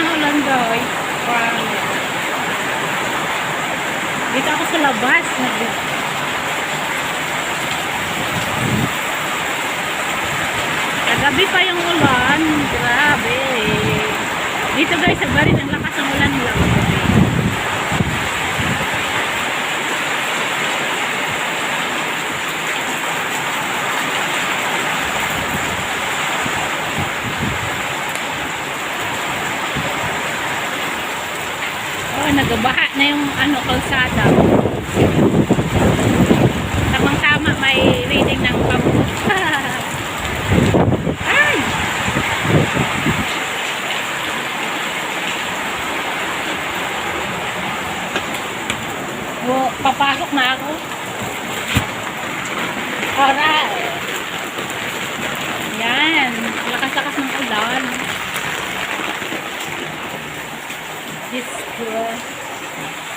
ng ulan guys. Wow. Dito ako sa labas. Nag- Kagabi pa yung ulan. Grabe. Dito guys, sa Barin, ang lakas ng ulan lang. Nagabaha na yung ano, kalsada. Tamang tama, may reading ng pamuk. Ay! Oh, papasok na ako. Alright. Yan. Lakas-lakas ng 几何。